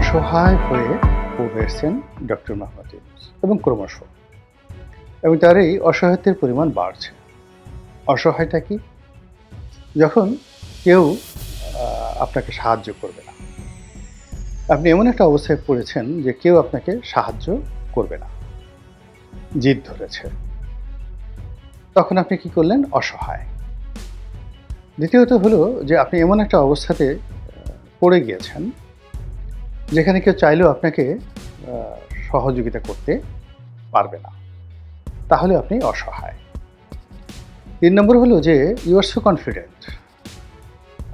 অসহায় হয়ে পড়েছেন ডক্টর ইউনুস এবং ক্রমশ। এবং তার এই অসহায়ত্বের পরিমাণ বাড়ছে। অসহায়টা কি? যখন কেউ আপনাকে সাহায্য করবে না। আপনি এমন একটা অবস্থায় পড়েছেন যে কেউ আপনাকে সাহায্য করবে না। জিদ ধরেছে। তখন আপনি কি করলেন? অসহায়। দ্বিতীয়ত হলো যে আপনি এমন একটা অবস্থাতে পড়ে গিয়েছেন যেখানে কেউ চাইলেও আপনাকে সহযোগিতা করতে পারবে না। তাহলে আপনি অসহায়। তিন নম্বর হলো যে ইউ আর সো কনফিডেন্ট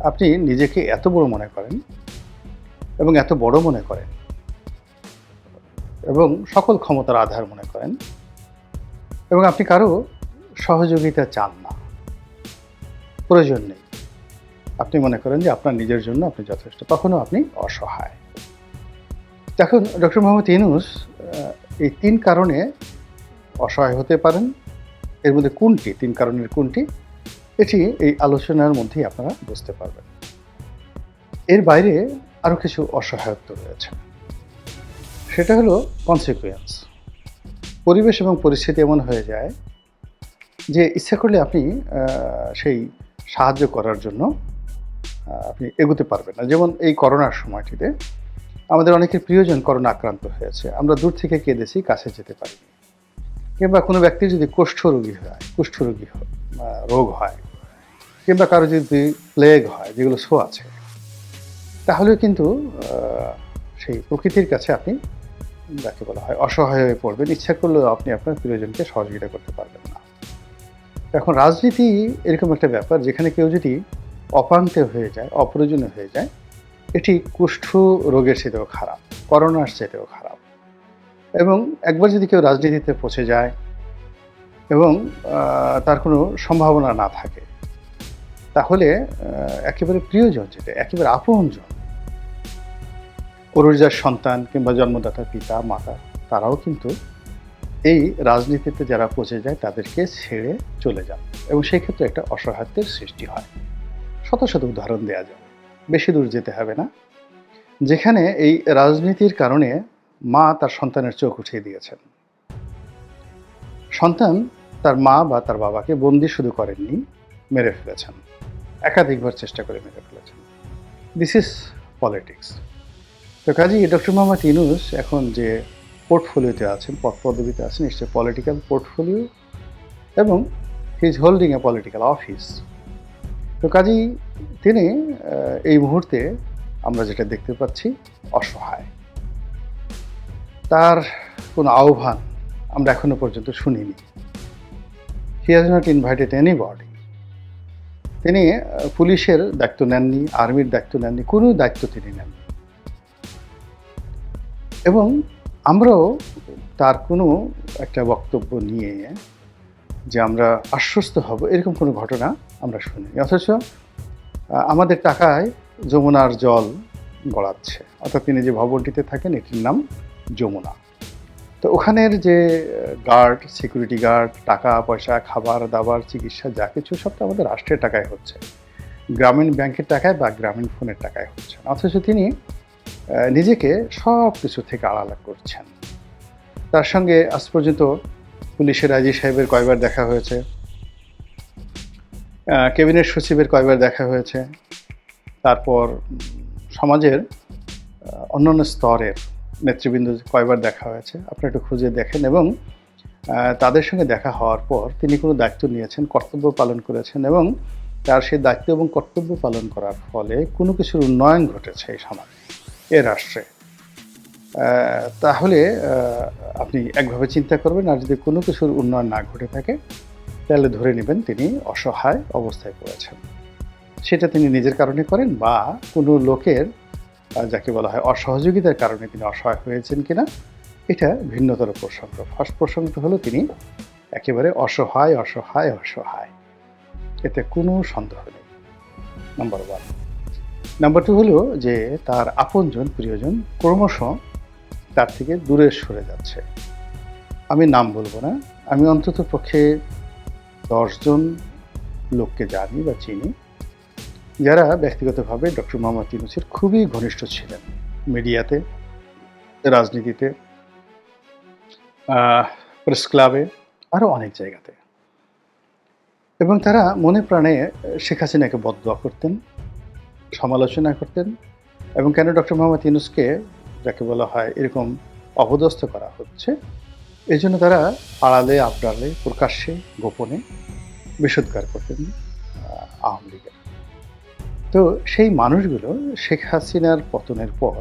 আপনি নিজেকে এত বড় মনে করেন এবং এত বড় মনে করেন এবং সকল ক্ষমতার আধার মনে করেন এবং আপনি কারও সহযোগিতা চান না। প্রয়োজন নেই। আপনি মনে করেন যে আপনার নিজের জন্য আপনি যথেষ্ট, তখনও আপনি অসহায়। এখন ডক্টর মোহাম্মদ ইনুস এই তিন কারণে অসহায় হতে পারেন। এর মধ্যে কোনটি? তিন কারণের কোনটি? এটি এই আলোচনার মধ্যেই আপনারা বুঝতে পারবেন। এর বাইরে আরও কিছু অসহায়ত্ব রয়েছে। সেটা হলো কনসিকুয়েন্স পরিবেশ এবং পরিস্থিতি এমন হয়ে যায় যে ইচ্ছা করলে আপনি সেই সাহায্য করার জন্য আপনি এগোতে পারবেন না। যেমন এই করোনার সময়টিতে আমাদের অনেকের প্রিয়জন করোনা আক্রান্ত হয়েছে। আমরা দূর থেকে কেঁদেছি, কাছে যেতে পারি কিংবা কোনো ব্যক্তির যদি কুষ্ঠরোগী হয় কুষ্ঠরোগী রোগ হয় কিংবা কারও যদি প্লেগ হয়, যেগুলো শো আছে তাহলে কিন্তু সেই প্রকৃতির কাছে আপনি যাকে বলা হয় অসহায় হয়ে পড়বেন। ইচ্ছা করলেও আপনি আপনার প্রিয়জনকে সহযোগিতা করতে পারবেন না। এখন রাজনীতি এরকম একটা ব্যাপার, যেখানে কেউ যদি অপান্তে হয়ে যায়, অপ্রয়োজনীয় হয়ে যায় এটি কুষ্ঠ রোগের চেয়েও খারাপ, করোনার চেয়েও খারাপ। এবং একবার যদি কেউ রাজনীতিতে পৌঁছে যায় এবং তার কোনো সম্ভাবনা না থাকে, তাহলে একেবারে প্রিয়জন যেটা, একেবারে আপনজন অরুজার সন্তান কিংবা জন্মদাতা পিতা, মাতা, তারাও কিন্তু এই রাজনীতিতে যারা পৌঁছে যায়, তাদেরকে ছেড়ে চলে যান। এবং সেই ক্ষেত্রে একটা অসহায়ত্বের সৃষ্টি হয়। শত শত উদাহরণ দেওয়া যায় বেশি দূর যেতে হবে না। যেখানে এই রাজনীতির কারণে মা তার সন্তানের চোখ উঠিয়ে দিয়েছেন। সন্তান তার মা বা তার বাবাকে বন্দি শুধু করেননি, মেরে ফেলেছেন। একাধিকবার চেষ্টা করে মেরে ফেলেছেন। দিস ইজ পলিটিক্স তো কাজী ডক্টর মোহাম্মদ ইনুস এখন যে পোর্টফোলিওতে আছেন পদ পদবিতে আছেন, নিশ্চয়ই পলিটিক্যাল পোর্টফোলিও এবং he is holding a political office তো কাজেই তিনি এই মুহূর্তে আমরা যেটা দেখতে পাচ্ছি, অসহায়। তার কোনো আহ্বান আমরা এখনও পর্যন্ত শুনিনি। He has not invited anybody তিনি পুলিশের দায়িত্ব নেননি, আর্মির দায়িত্ব নেননি, কোনো দায়িত্ব তিনি নেননি। এবং আমরাও তার কোনো একটা বক্তব্য নিয়ে যে আমরা আশ্বস্ত হব, এরকম কোনো ঘটনা আমরা শুনি অথচ আমাদের টাকায় যমুনার জল গড়াচ্ছে। অর্থাৎ তিনি যে ভবনটিতে থাকেন, এটির নাম যমুনা। তো ওখানের যে গার্ড সিকিউরিটি গার্ড টাকা, পয়সা, খাবার, দাবার, চিকিৎসা, যা কিছু সব তো আমাদের রাষ্ট্রের টাকায় হচ্ছে। গ্রামীণ ব্যাংকের টাকায় বা গ্রামীণ ফোনের টাকায় হচ্ছে অথচ তিনি নিজেকে সব কিছু থেকে আড়ালা করছেন। তার সঙ্গে আজ পর্যন্ত পুলিশের আইজি সাহেবের কয়বার দেখা হয়েছে? ক্যাবিনেট সচিবের কয়বার দেখা হয়েছে? তারপর সমাজের অন্যান্য স্তরের নেতৃবৃন্দ কয়বার দেখা হয়েছে? আপনি একটু খুঁজে দেখেন এবং তাদের সঙ্গে দেখা হওয়ার পর তিনি কোনো দায়িত্ব নিয়েছেন, কর্তব্য পালন করেছেন এবং তার সেই দায়িত্ব এবং কর্তব্য পালন করার ফলে কোনো কিছুর উন্নয়ন ঘটেছে এই সমাজে, এ রাষ্ট্রে। তাহলে আপনি একভাবে চিন্তা করবেন আর যদি কোনো কিছুর উন্নয়ন না ঘটে থাকে, তাহলে ধরে নেবেন তিনি অসহায় অবস্থায় পড়েছেন। সেটা তিনি নিজের কারণে করেন বা কোনো লোকের যাকে বলা হয় অসহযোগিতার কারণে তিনি অসহায় হয়েছেন কিনা, এটা ভিন্নতর প্রসঙ্গ। ফার্স্ট প্রসঙ্গটা হলো তিনি একেবারে অসহায় অসহায় অসহায়। এতে কোনো সন্দেহ নেই। নাম্বার ওয়ান নাম্বার টু হলো যে তার আপনজন, প্রিয়জন ক্রমশ তার থেকে দূরে সরে যাচ্ছে। আমি নাম বলব না। আমি অন্তত পক্ষে দশজন লোককে জানি বা চিনি, যারা ব্যক্তিগতভাবে ডক্টর মোহাম্মদ ইউনুসের খুবই ঘনিষ্ঠ ছিলেন মিডিয়াতে, রাজনীতিতে প্রেস ক্লাবে আরও অনেক জায়গাতে। এবং তারা মনে প্রাণে শেখ হাসিনাকে বদদোয়া করতেন, সমালোচনা করতেন এবং কেন ডক্টর মোহাম্মদ ইউনুসকে যাকে বলা হয় এরকম অপদস্থ করা হচ্ছে। এই জন্য তারা আড়ালে, আবডালে, প্রকাশ্যে, গোপনে বিষোদ্গার করতেন আওয়ামী লীগের। তো সেই মানুষগুলো শেখ হাসিনার পতনের পর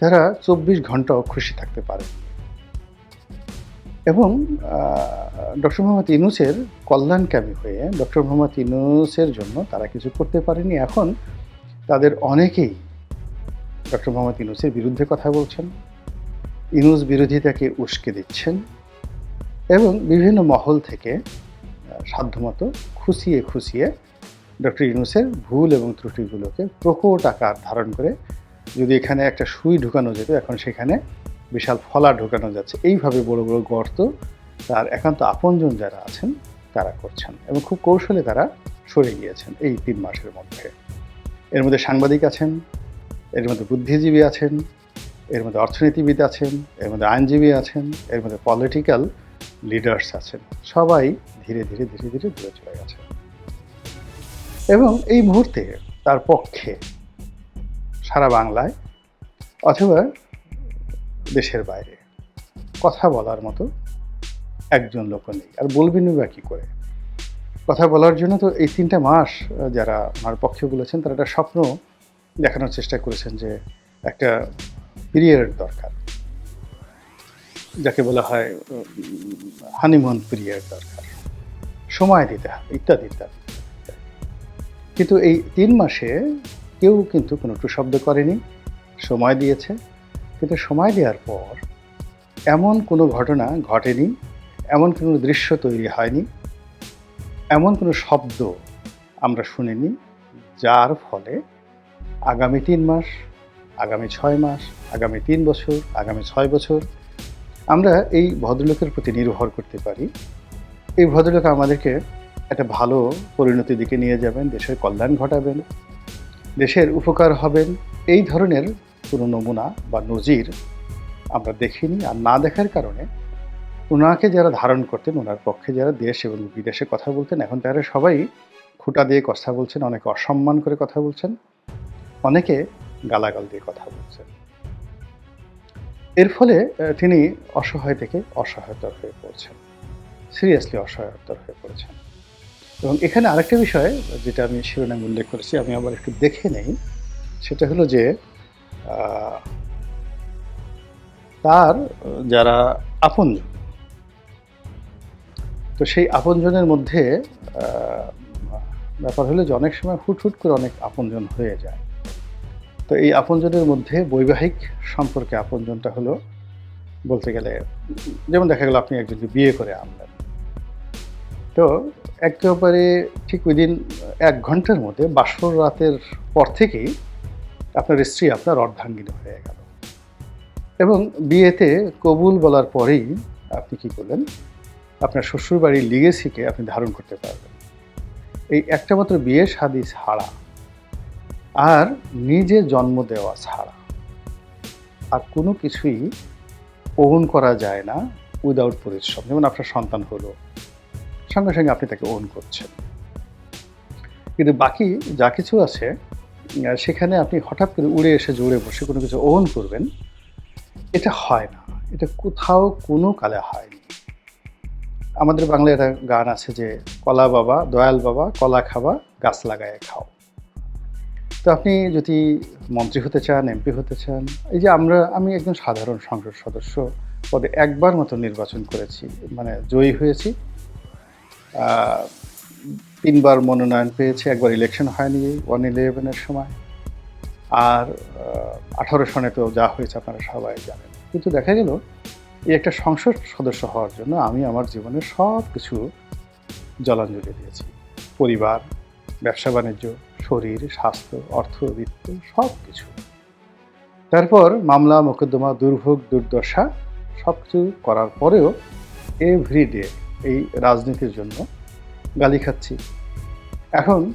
তারা চব্বিশ ঘন্টাও খুশি থাকতে পারে এবং ডক্টর মোহাম্মদ ইনুসের কল্যাণকামী হয়ে ডক্টর মোহাম্মদ ইনুসের জন্য তারা কিছু করতে পারেনি। এখন তাদের অনেকেই ডক্টর মোহাম্মদ ইনুসের বিরুদ্ধে কথা বলছেন ইনুস বিরোধিতাকে উস্কে দিচ্ছেন এবং বিভিন্ন মহল থেকে সাধ্যমতো খুশিয়ে খুশিয়ে ডক্টর ইনুসের ভুল এবং ত্রুটিগুলোকে প্রকট আকার ধারণ করে যদি এখানে একটা সুই ঢুকানো যেত, এখন সেখানে বিশাল ফলা ঢুকানো যাচ্ছে। এইভাবে বড় বড় গর্ত তার একান্ত আপনজন যারা আছেন, তারা করছেন এবং খুব কৌশলে তারা সরে গিয়েছেন এই তিন মাসের মধ্যে। এর মধ্যে সাংবাদিক আছেন এর মধ্যে বুদ্ধিজীবী আছেন, এর মধ্যে অর্থনীতিবিদ আছেন, এর মধ্যে আইনজীবী আছেন, এর মধ্যে পলিটিক্যাল লিডার্স আছেন। সবাই ধীরে ধীরে ধীরে ধীরে দূরে চলে গেছে। এবং এই মুহূর্তে তার পক্ষে সারা বাংলায় অথবা দেশের বাইরে কথা বলার মতো একজন লোক নেই। আর বলবেনই বা কী করে? কথা বলার জন্য তো এই তিনটা মাস যারা আমার পক্ষে বলেছেন, তারা একটা স্বপ্ন দেখানোর চেষ্টা করেছেন যে একটা পিরিয়ড দরকার, যাকে বলা হয় হানিমুন পিরিয়ড দরকার। সময় দিতে হবে, ইত্যাদি ইত্যাদি। কিন্তু এই তিন মাসে কেউ কিন্তু কোনো একটু শব্দ করেনি, সময় দিয়েছে। কিন্তু সময় দেওয়ার পর এমন কোনো ঘটনা ঘটেনি, এমন কোনো দৃশ্য তৈরি হয়নি, এমন কোনো শব্দ আমরা শুনিনি, যার ফলে আগামী তিন মাস, আগামী ছয় মাস, আগামী তিন বছর, আগামী ছয় বছর, আমরা এই ভদ্রলোকের প্রতি নির্ভর করতে পারি। এই ভদ্রলোক আমাদেরকে একটা ভালো পরিণতির দিকে নিয়ে যাবেন, দেশের কল্যাণ ঘটাবেন, দেশের উপকার হবেন। এই ধরনের কোনো নমুনা বা নজির আমরা দেখিনি আর না দেখার কারণে ওনাকে যারা ধারণ করতেন, ওনার পক্ষে যারা দেশ এবং বিদেশে কথা বলতেন, এখন তারা সবাই খুঁটা দিয়ে কথা বলছেন, অনেকে অসম্মান করে কথা বলছেন। অনেকে গালাগাল দিয়ে কথা বলছেন। এর ফলে তিনি অসহায় থেকে অসহায়তর হয়ে পড়ছেন। সিরিয়াসলি অসহায়তর হয়ে পড়েছেন। এবং এখানে আরেকটা বিষয়, যেটা আমি শিরোনামে উল্লেখ করেছি, আমি আবার একটু দেখে নেই। সেটা হলো যে তার, যারা আপনজন। তো সেই আপনজনের মধ্যে ব্যাপার হলো যে, অনেক সময় হুট হুট করে অনেক আপনজন হয়ে যায়। তো এই আপনজনের মধ্যে বৈবাহিক সম্পর্কে আপনজনটা হলো বলতে গেলে, যেমন দেখা গেল আপনি একজনকে বিয়ে করে আনলেন। তো একেবারে ঠিক ওই দিন এক ঘণ্টার মধ্যে বাসর রাতের পর থেকেই আপনার স্ত্রী আপনার অর্ধাঙ্গিনী হয়ে গেল। এবং বিয়েতে কবুল বলার পরেই আপনি কি করলেন? আপনার শ্বশুরবাড়ির লিগেসিকে আপনি ধারণ করতে পারবেন এই একটা মাত্র বিয়ে শাদী ছাড়া আর নিজে জন্ম দেওয়া ছাড়া। আর কোনো কিছুই ওন করা যায় না উইদাউট পরিশ্রম। যেমন আপনার সন্তান হলো, সঙ্গে সঙ্গে আপনি তাকে ওন করছেন। কিন্তু বাকি যা কিছু আছে সেখানে আপনি হঠাৎ করে উড়ে এসে জুড়ে বসে কোনো কিছু ওন করবেন, এটা হয় না। এটা কোথাও কোনো কালে হয়নি। আমাদের বাংলায় একটা গান আছে যে, কলা বাবা, দয়াল বাবা, কলা খাবা, গাছ লাগায় খাও। তো আপনি যদি মন্ত্রী হতে চান, এমপি হতে চান, এই যে আমরা, আমি একজন সাধারণ সংসদ সদস্য, পদে একবার মতো নির্বাচন করেছি মানে জয়ী হয়েছি। তিনবার মনোনয়ন পেয়েছি, একবার ইলেকশন হয়নি ওয়ান ইলেভেনের সময়। আর আঠারো সনে তো যা হয়েছে আপনারা সবাই জানেন। কিন্তু দেখা গেল, এই একটা সংসদ সদস্য হওয়ার জন্য আমি আমার জীবনের সব কিছু জলাঞ্জলি দিয়েছি। পরিবার ব্যবসা বাণিজ্য শরীর, স্বাস্থ্য, অর্থ, বিত্ত সব কিছু তারপর মামলা, মোকদ্দমা, দুর্ভোগ, দুর্দশা সব কিছু করার পরেও এভরিডে এই রাজনীতির জন্য গালি খাচ্ছি। এখন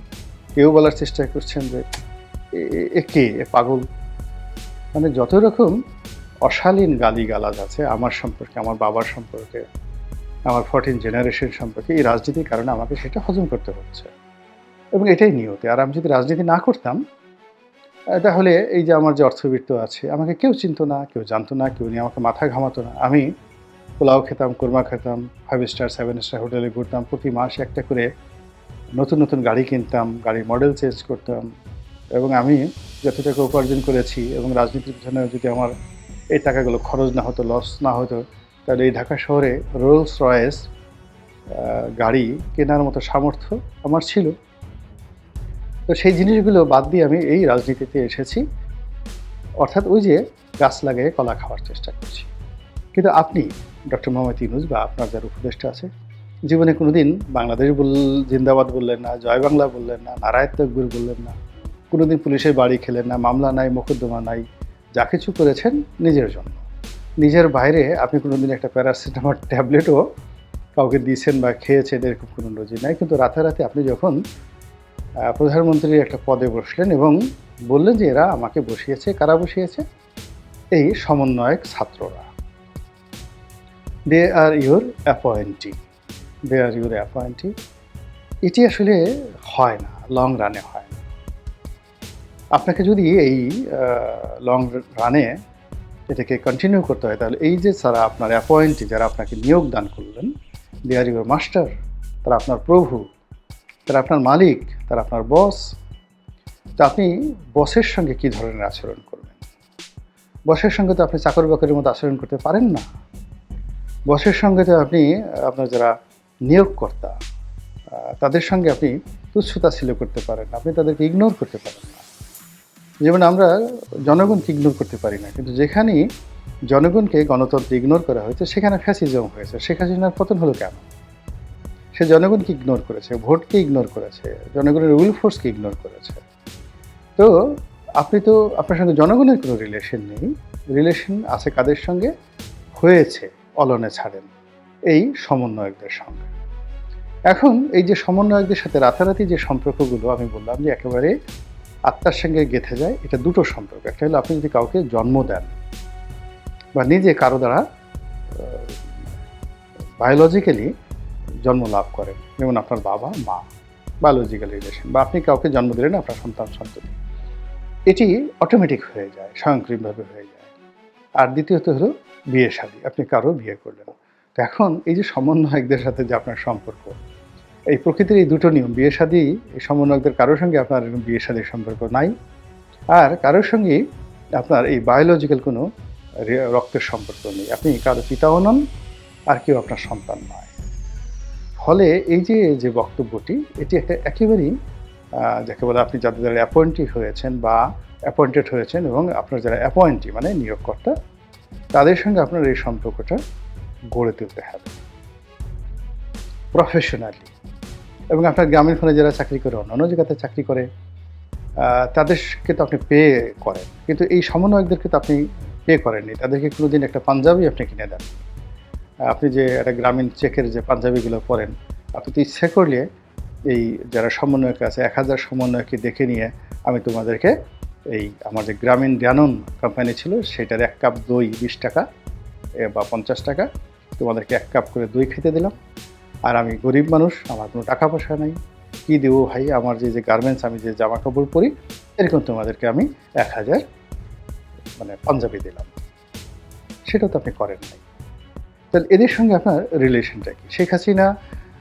কেউ বলার চেষ্টা করছেন যে, এ- কে? এ পাগল? মানে যত রকম অশালীন গালিগালাজ আছে আমার সম্পর্কে, আমার বাবার সম্পর্কে, আমার ফোরটিন জেনারেশন সম্পর্কে এই রাজনীতির কারণে আমাকে সেটা হজম করতে হচ্ছে। এবং এটাই নিয়তি। আর আমি যদি রাজনীতি না করতাম তাহলে এই যে আমার যে অর্থবিত্ত আছে, আমাকে কেউ চিনতো না, কেউ জানতো না, কেউ নিয়ে আমাকে মাথা ঘামাতো না। আমি পোলাও খেতাম, কোরমা খেতাম ফাইভ স্টার সেভেন স্টার হোটেলে ঘুরতাম, প্রতি মাসে একটা করে নতুন নতুন গাড়ি কিনতাম, গাড়ির মডেল চেঞ্জ করতাম এবং আমি যত টাকা উপার্জন করেছি এবং রাজনীতির পিছনে যদি আমার এই টাকাগুলো খরচ না হতো লস না হতো, তাহলে এই ঢাকা শহরে রোলস রয়েস গাড়ি কেনার মতো সামর্থ্য আমার ছিল। তো সেই জিনিসগুলো বাদ দিয়ে আমি এই রাজনীতিতে এসেছি। অর্থাৎ ওই যে গাছ লাগিয়ে কলা খাওয়ার চেষ্টা করছি। কিন্তু আপনি, ডক্টর মোহাম্মদ ইউনুস বা আপনার যার উপদেষ্টা আছে, জীবনে কোনো দিন বাংলাদেশ বল, জিন্দাবাদ বললেন না, জয় বাংলা বললেন না, নারায়ণ তকবুর বললেন না কোনো দিন পুলিশের বাড়ি খেলেন না, মামলা নাই, মোকদ্দমা নাই, যা কিছু করেছেন নিজের জন্য। নিজের বাইরে আপনি কোনোদিন একটা প্যারাসিটামল ট্যাবলেটও কাউকে দিয়েছেন বা খেয়েছেন, এরকম কোনো নজির নাই। কিন্তু রাতারাতি আপনি যখন প্রধানমন্ত্রীর একটা পদে বসলেন এবং বললেন যে এরা আমাকে বসিয়েছে, কারা বসিয়েছে? এই সমন্বয়ক ছাত্ররা। They are your appointee they are your appointee এটি আসলে হয় না লং রানে হয় না। আপনাকে যদি এই লং রানে এটাকে কন্টিনিউ করতে হয়, তাহলে এই যে যারা আপনার অ্যাপয়েন্টি যারা আপনাকে নিয়োগ দান করলেন দে আর ইউর মাস্টার তারা আপনার প্রভু। তারা আপনার মালিক তারা আপনার বস তো আপনি বসের সঙ্গে কি ধরনের আচরণ করবেন? বসের সঙ্গে তো আপনি চাকর বাকরের মতো আচরণ করতে পারেন না। বসের সঙ্গে তো আপনি, আপনার যারা নিয়োগকর্তা তাদের সঙ্গে আপনি তুচ্ছতা ছিল করতে পারেন আপনি তাদেরকে ইগনোর করতে পারেন না। যেমন আমরা জনগণকে ইগনোর করতে পারি না, কিন্তু যেখানেই জনগণকে গণতন্ত্র ইগনোর করা হয়েছে, সেখানে ফ্যাসিজম হয়েছে। হাসিনার পতন হলো কেন সে জনগণকে ইগনোর করেছে, ভোটকে ইগনোর করেছে, জনগণের উইল ফোর্সকে ইগনোর করেছে। তো আপনি তো, আপনার সঙ্গে জনগণের কোনো রিলেশন নেই। রিলেশন আছে কাদের সঙ্গে? হয়েছে, অলনে ছাড়েন। এই সমন্বয়কদের সঙ্গে। এখন এই যে সমন্বয়কদের সাথে রাতারাতি যে সম্পর্কগুলো, আমি বললাম যে একেবারে আত্মার সঙ্গে গেঁথে যায়, এটা দুটো সম্পর্ক। একটা হলো আপনি যদি কাউকে জন্ম দেন বা নিজে কারও দ্বারা বায়োলজিক্যালি জন্ম লাভ করেন যেমন আপনার বাবা, মা বায়োলজিক্যাল রিলেশন বা আপনি কাউকে জন্ম দিলেন, আপনার সন্তান, সন্ততি। এটি অটোমেটিক হয়ে যায়, স্বয়ংক্রিয়ভাবে হয়ে যায়। আর দ্বিতীয়ত হলো বিয়ে শাদী আপনি কারও বিয়ে করলেন তো এখন এই যে সমন্বয়কদের সাথে যে আপনার সম্পর্ক, এই প্রকৃতির এই দুটো নিয়ম, বিয়ে শাদী এই সমন্বয়কদের কারোর সঙ্গে আপনার এরকম বিয়ে শাদীর সম্পর্ক নাই। আর কারোর সঙ্গেই আপনার এই বায়োলজিক্যাল কোনো রক্তের সম্পর্ক নেই। আপনি কারও পিতাও নন, আর কেউ আপনার সন্তান নয়। ফলে এই যে যে বক্তব্যটি, এটি একটা একেবারেই যাকে বলে আপনি যাদের দ্বারা অ্যাপয়েন্টি হয়েছেন বা অ্যাপয়েন্টেড হয়েছেন এবং আপনার যারা অ্যাপয়েন্টি মানে নিয়োগকর্তা, তাদের সঙ্গে আপনার এই সম্পর্কটা গড়ে তুলতে হবে। প্রফেশনালি এবং আপনার গ্রামীণ ফোনে যারা চাকরি করে, অন্যান্য জায়গাতে চাকরি করে তাদেরকে তো আপনি পে করেন। কিন্তু এই সমন্বয়কদেরকে তো আপনি পে করেননি। তাদেরকে কোনোদিন একটা পাঞ্জাবি আপনি কিনে দেন আপনি যে একটা গ্রামীণ চেকের যে পাঞ্জাবিগুলো পরেন, আপনি তো ইচ্ছে করলে এই যারা সমন্বয়ক আছে, এক হাজার সমন্বয়কে দেখে নিয়ে আমি তোমাদেরকে এই আমার যে গ্রামীণ জ্ঞানন কোম্পানি ছিল, সেটার এক কাপ দই বিশ টাকা বা পঞ্চাশ টাকা, তোমাদেরকে এক কাপ করে দই খেতে দিলাম। আর আমি গরিব মানুষ, আমার কোনো টাকা পয়সা নেই। কী দেবো ভাই? আমার যে যে গার্মেন্টস আমি যে জামা কাপড় পরি, এরকম তোমাদেরকে আমি এক হাজার মানে পাঞ্জাবি দিলাম। সেটাও তো আপনি করেন নাই। তাহলে এদের সঙ্গে আপনার রিলেশনটা কি? শেখ হাসিনা,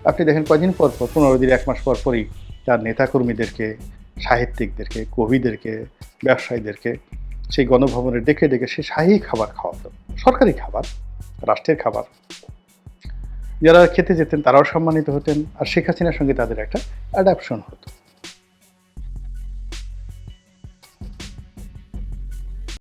আপনি দেখেন কদিন পর পর, পনেরো দিন, এক মাস পর পরই তার নেতাকর্মীদেরকে, সাহিত্যিকদেরকে, কবিদেরকে, ব্যবসায়ীদেরকে সেই গণভবনে ডেকে ডেকে সে শাহী খাবার খাওয়াতো। সরকারি খাবার, রাষ্ট্রের খাবার। যারা খেতে যেতেন তারাও সম্মানিত হতেন আর শেখ হাসিনার সঙ্গে তাদের একটা অ্যাডাপশন হতো।